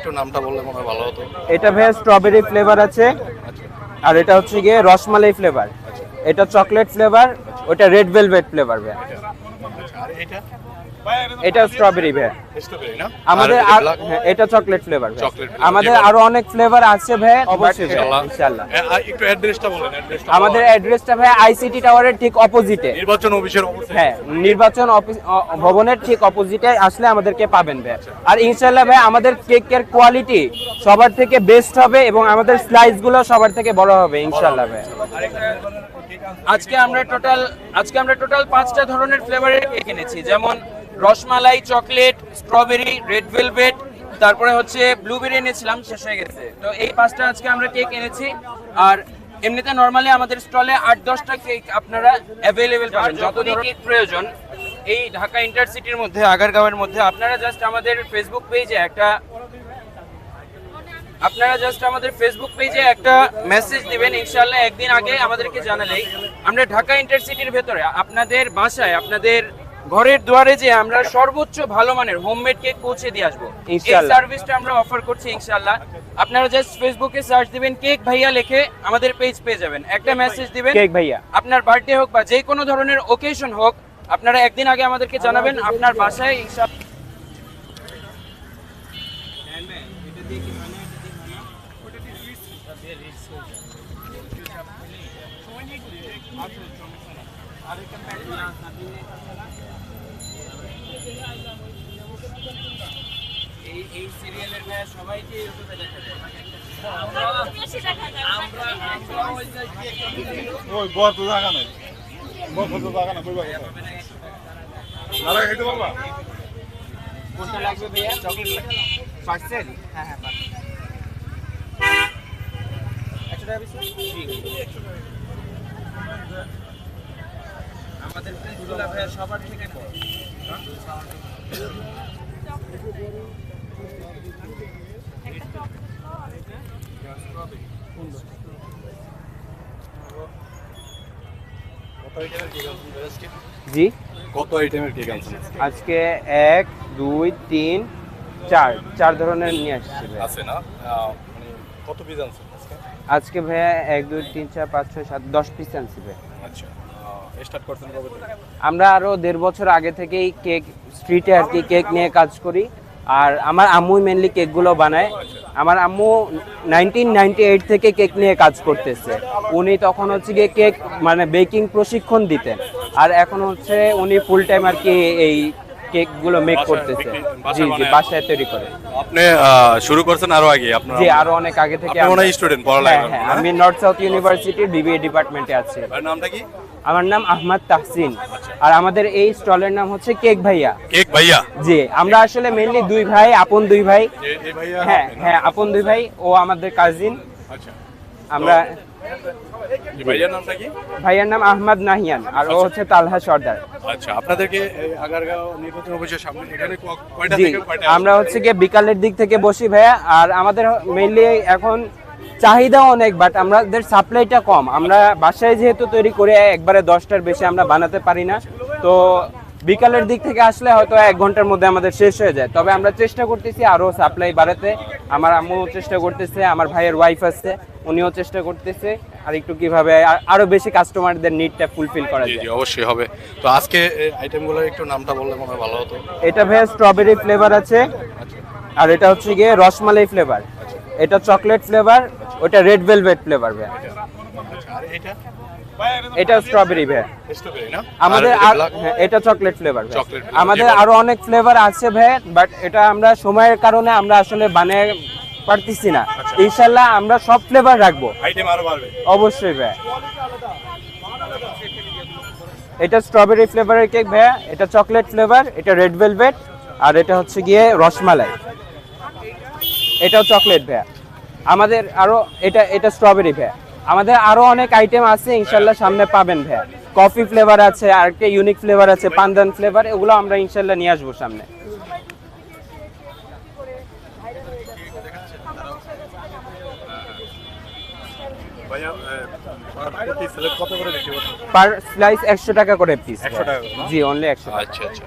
একটু নামটা বললে মনে ভালো হতো। এটা ভাইয়া স্ট্রবেরি ফ্লেভার আছে। আচ্ছা। আর এটা হচ্ছে গিয়ে রসমালাই ফ্লেভার এটা চকলেট ফ্লেভার ওটা রেড ভেলভেট ফ্লেভার ভাইয়া। আচ্ছা। আর এটা? এটা স্ট্রবেরি ভাইয়া স্ট্রবেরি না? আমাদের? হ্যাঁ, এটা চকলেট ফ্লেভার আমাদের আরও অনেক ফ্লেভার আছে ভাই অবশ্যই ইনশাআল্লাহ। ইনশাআল্লাহ। এ, আর একটু অ্যাড্রেসটা বলেন অ্যাড্রেসটা আমাদের অ্যাড্রেসটা ভাই আইসিটি টাওয়ারের ঠিক অপোজিটে নির্বাচন অফিসের অবশ্যই হ্যাঁ নির্বাচন অফিস ভবনের ঠিক অপোজিটে আসলে আমাদেরকে পাবেন ভাই। আর ইনশাআল্লাহ ভাই আমাদের কেকের কোয়ালিটি সবার থেকে বেস্ট হবে এবং আমাদের স্লাইসগুলো সবার থেকে বড় হবে ইনশাআল্লাহ ভাই। আজকে আমরা টোটাল আজকে আমরা টোটাল পাঁচটা ধরনের ফ্লেভারের কেক এনেছি। যেমন rasmalai chocolate strawberry red velvet তারপরে হচ্ছে ব্লুবেরি এনেছিলাম শেষ হয়ে গেছে। তো এই পাঁচটা আজকে আমরা কেক এনেছি। আর এমনিতে নর্মালি আমাদের স্টলে আট দশটা কেক আপনারা অ্যাভেলেবেল পাবেন। যতদিন কেক প্রয়োজন এই ঢাকা ইন্টারসিটির মধ্যে আগারগাঁওয়ের মধ্যে আপনারা জাস্ট আমাদের ফেসবুক পেজে একটা আপনারা জাস্ট আমাদের ফেসবুক পেজে একটা মেসেজ দিবেন। ইনশাআল্লাহ একদিন আগে আমাদেরকে জানালেই আমরা ঢাকা ইন্টারসিটির ভেতরে আপনাদের বাসায় আপনাদের ঘরের দুয়ারে যে আমরা সর্বোচ্চ ভালো মানের হোমমেড কেক পৌঁছে দিয়ে আসব। এই সার্ভিসটা আমরা অফার করছি ইনশাআল্লাহ। আপনারা জাস্ট ফেসবুকে সার্চ দিবেন কেক ভাইয়া লিখে আমাদের পেজ পেয়ে যাবেন। একটা মেসেজ দিবেন কেক ভাইয়া। আপনার বার্থডে হোক বা যে কোনো ধরনের ওকেশন হোক আপনারা একদিন আগে আমাদেরকে জানাবেন আপনার বাসায় ইনশাআল্লাহ এই এই সিরিয়ালের ভাইয়া সবাইকে দেখা যায়। ওই বর তো জায়গা নাই। বর তো জায়গা না কইবা নারা খাইতে পারবা? কোনটা লাগবে ভাইয়া? Chocolate parcel? হ্যাঁ হ্যাঁ পার্সেল। একশো টাকা পিস? আমাদের ভাইয়া সবার থেকে বড়। জি। কত আইটেমের কেক আনছেন আজকে? এক দুই তিন চার। চার ধরনের নিয়ে আসছি আছে না? মানে কত পিস আনছেন আজকে? ভাইয়া এক দুই তিন চার পাঁচ ছয় সাত দশ পিস আনছি আচ্ছা। আমরা আরও দেড় বছর আগে থেকেই কেক স্ট্রিটে আর কি কেক নিয়ে কাজ করি। আর আমার আম্মুই মেনলি কেকগুলো বানায়। আমার আম্মু নাইনটিন নাইনটি এইট থেকে কেক নিয়ে কাজ করতেছে। উনি তখন হচ্ছে গিয়ে কেক মানে বেকিং প্রশিক্ষণ দিতেন। আর এখন হচ্ছে উনি ফুল টাইম আর কি এই কেকগুলো মেক করতেছে। জি জি বাসায় তৈরি করে। আপনি শুরু করছেন আরও আগে আপনার জি আরও অনেক আগে থেকে আমরা- স্টুডেন্ট পড়ালেখা হ্যাঁ হ্যাঁ আমি নর্থ সাউথ ইউনিভার্সিটির বিবিএ ডিপার্টমেন্টে আছি। নামটা কি? আমার নাম আহমদ তাহসিন। আর আমাদের এই স্টলের নাম হচ্ছে কেক ভাইয়া। কেক ভাইয়া? জি আমরা আসলে মেইনলি দুই ভাই আপন দুই ভাই। হ্যাঁ হ্যাঁ আপন দুই ভাই ও আমাদের কাজিন আচ্ছা। আমরা ভাইয়ার নামটা কি? ভাইয়ার নাম আহমদ নাহিয়ান আর ও হচ্ছে তালহা সর্দার। আচ্ছা আপনাদেরকে আগারগাঁও নির্বাচন অফিসের সামনে এখানে কয়টা থেকে কয়টা আমরা হচ্ছে গিয়ে বিকালের দিক থেকে বসি ভাইয়া আর আমাদের মেইনলি এখন চাহিদা অনেক বাট আমাদের সাপ্লাইটা কম। আমরা বাসায় যেহেতু তৈরি করে একবারে দশটার বেশি আমরা বানাতে পারি না তো বিকালের দিক থেকে আসলে হয়তো এক ঘণ্টার মধ্যে আমাদের শেষ হয়ে যায়। তবে আমরা চেষ্টা করতেছি আরও সাপ্লাই বাড়াতে। আমার আম্মু চেষ্টা করতেছে আমার ভাইয়ের ওয়াইফ আছে উনিও চেষ্টা করতেছে। আর একটু কীভাবে আর- বেশি কাস্টমারদের নিডটা ফুলফিল করা যায় জি অবশ্যই হবে। তো আজকে আইটেমগুলোর একটু নামটা বললে মনে ভালো হতো। এটা ভাইয়া স্ট্রবেরি ফ্লেভার আছে। আচ্ছা। আর এটা হচ্ছে গিয়ে রসমালাই ফ্লেভার এটা চকলেট ফ্লেভার ওটা রেড ভেলভেট ফ্লেভার ভাই আচ্ছা এটা এটা? স্ট্রবেরি ভাই স্ট্রবেরি না? আমাদের? হ্যাঁ, এটা চকলেট ফ্লেভার Chocolate আমাদের আরও অনেক ফ্লেভার আছে ভাই বাট এটা আমরা সময়ের কারণে আমরা আসলে বানিয়ে পারতেছি না। ইনশাল্লাহ আমরা সব ফ্লেভার রাখব। অবশ্যই ভাই এটা স্ট্রবেরি ফ্লেভারের কেক ভাইয়া। এটা চকলেট ফ্লেভার এটা রেড ভেলভেট আর এটা হচ্ছে গিয়ে রসমালাই। এটাও চকলেট ভ্যা আমাদের আরও এটা এটা স্ট্রবেরি ভ্যা আমাদের আরও অনেক আইটেম আছে, ইনশাল্লাহ সামনে পাবেন ভ্যা কফি ফ্লেভার আছে, আর কে ইউনিক ফ্লেভার আছে পান্দান ফ্লেভার এগুলো আমরা ইনশাল্লাহ নিয়ে আসব সামনে। পার স্লাইস একশো টাকা করে পিস 100 টাকা জি অনলি একশো টাকা। আচ্ছা আচ্ছা।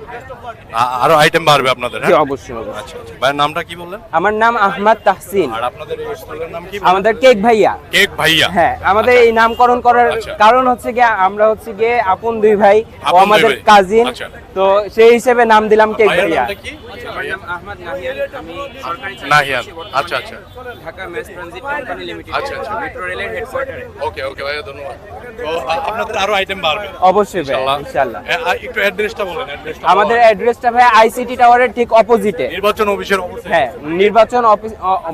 আরও আইটেম বাড়বে আপনাদের জি হ্যাঁ অবশ্যই অবশ্যই। আচ্ছা আচ্ছা। ভাইয়ের নামটা কি বললেন? আমার নাম আহমদ তাহসিন। আর আপনাদের স্টলের নাম কি আমাদের কেক ভাইয়া। কেক ভাইয়া। হ্যাঁ আমাদের এই নামকরণ করার আচ্ছা। কারণ হচ্ছে গিয়ে আমরা হচ্ছে গিয়ে আপন দুই ভাই ও আমাদের কাজিন আচ্ছা। তো সেই হিসেবে নাম দিলাম কেক ভাইয়া। আমার নাম আহমদ নাহিয়ান। আমি সরকারি চাকরি নাহিয়ান। আচ্ছা, আচ্ছা। Dhaka mass transit company limited. আচ্ছা, আচ্ছা। মেট্রো রেলের হেডকোয়ার্টারে ওকে ওকে ভাইয়া ধন্যবাদ। তো আপনাদের আরও আইটেম বাড়বে। অবশ্যই ভাই ইনশাআল্লাহ। ইনশাআল্লাহ। এ, আ- একটু অ্যাড্রেসটা বলেন অ্যাড্রেসটা আমাদের অ্যাড্রেসটা ভাই আইসিটি টাওয়ারের ঠিক অপোজিটে নির্বাচন অফিসের অবস্থা হ্যাঁ নির্বাচন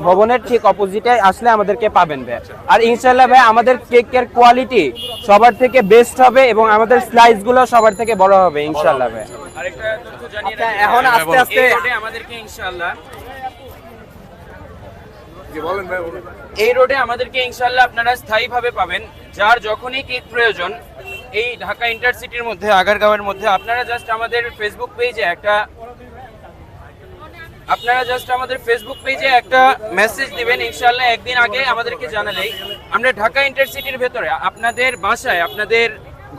ভবনের ঠিক অপোজিটে আসলে আমাদেরকে পাবেন ভাই আর ইনশাল্লাহ ভাই আমাদের কেকের কোয়ালিটি সবার থেকে বেস্ট হবে এবং আমাদের স্লাইসগুলো সবার থেকে বড় হবে ইনশাল্লাহ ভাই আরেকটা তথ্য জানিয়ে আচ্ছা, এখন আস্তে আস্তে- আমাদেরকে ইনশাআল্লাহ জি বলেন ভাই বলেন এই রোডে আমাদেরকে ইনশাল্লাহ আপনারা স্থায়ীভাবে পাবেন, যার যখনই কেক প্রয়োজন, এই ঢাকা ইন্টারসিটির মধ্যে, আগারগাঁওয়ের মধ্যে, আপনারা জাস্ট আমাদের ফেসবুক পেজে একটা আপনারা জাস্ট আমাদের ফেসবুক পেজে একটা মেসেজ দিবেন ইনশাল্লাহ একদিন আগে আমাদেরকে জানালেই। আমরা ঢাকা ইন্টারসিটির ভেতরে, আপনাদের বাসায়, আপনাদের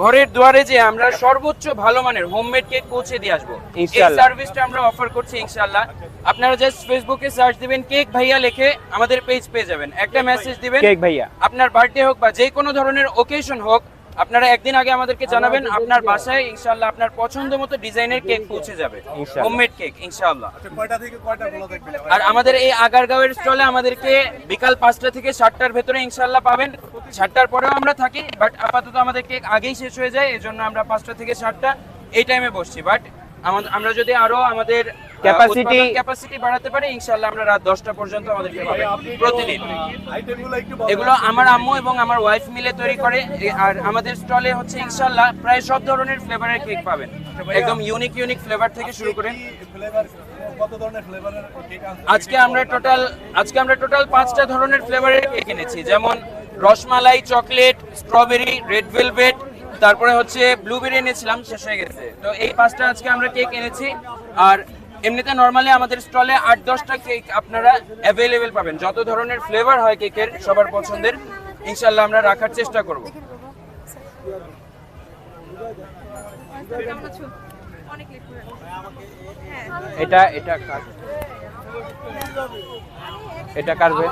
ঘরের দুয়ারে যে আমরা সর্বোচ্চ ভালো মানের হোমমেড কেক পৌঁছে দিয়ে আসব। এই। সার্ভিসটা আমরা অফার করছি ইনশাআল্লাহ। আপনারা জাস্ট ফেসবুকে সার্চ দিবেন কেক ভাইয়া লিখে আমাদের পেজ পেয়ে যাবেন। একটা মেসেজ দিবেন কেক ভাইয়া। আপনার বার্থডে হোক বা যে কোনো ধরনের ওকেশন হোক আপনারা একদিন আগে আমাদেরকে জানাবেন আপনার বাসায় ইনশাআল্লাহ আপনার পছন্দ মতো ডিজাইনের কেক পৌঁছে যাবে। হোমমেড কেক ইনশাআল্লাহ। আচ্ছা কয়টা থেকে কয়টা খোলা থাকবে আর আমাদের এই আগারগাঁওয়ের স্টলে আমাদেরকে বিকাল পাঁচটা থেকে সাতটার ভেতরে ইনশাল্লাহ পাবেন। সাতটার পরেও আমরা থাকি বাট আপাতত আমাদের কেক আগেই শেষ হয়ে যায় এজন্য আমরা পাঁচটা থেকে সাতটা এই টাইমে বসছি। বাট আমরা যদি আরও আমাদের ক্যাপাসিটি ক্যাপাসিটি বাড়াতে পারি ইনশাল্লাহ আমরা রাত দশটা পর্যন্ত আমাদেরকে পাবেন প্রতিদিন। এগুলো আমার আম্মু এবং আমার ওয়াইফ মিলে তৈরি করে আর আমাদের স্টলে হচ্ছে ইনশাল্লাহ প্রায় সব ধরনের ফ্লেভারের কেক পাবেন। একদম ইউনিক ইউনিক ফ্লেভার থেকে শুরু করে। ফ্লেভার কত ধরনের ফ্লেভারের কেক আছে আজকে আমরা টোটাল আজকে আমরা টোটাল পাঁচটা ধরনের ফ্লেভারের কেক এনেছি যেমন rasmalai chocolate strawberry red velvet তারপরে হচ্ছে ব্লুবেরি এনেছিলাম, শেষ হয়ে গেছে। তো এই পাঁচটা আজকে আমরা কেক এনেছি। আর এমনিতে নর্মালি আমাদের স্টলে আট দশটা কেক আপনারা অ্যাভেলেবেল পাবেন। যত ধরনের ফ্লেভার হয় কেকের সবার পছন্দের ইনশাল্লাহ আমরা রাখার চেষ্টা করব। অনেক লেট করে? এটা এটা কার এটা কার ভাই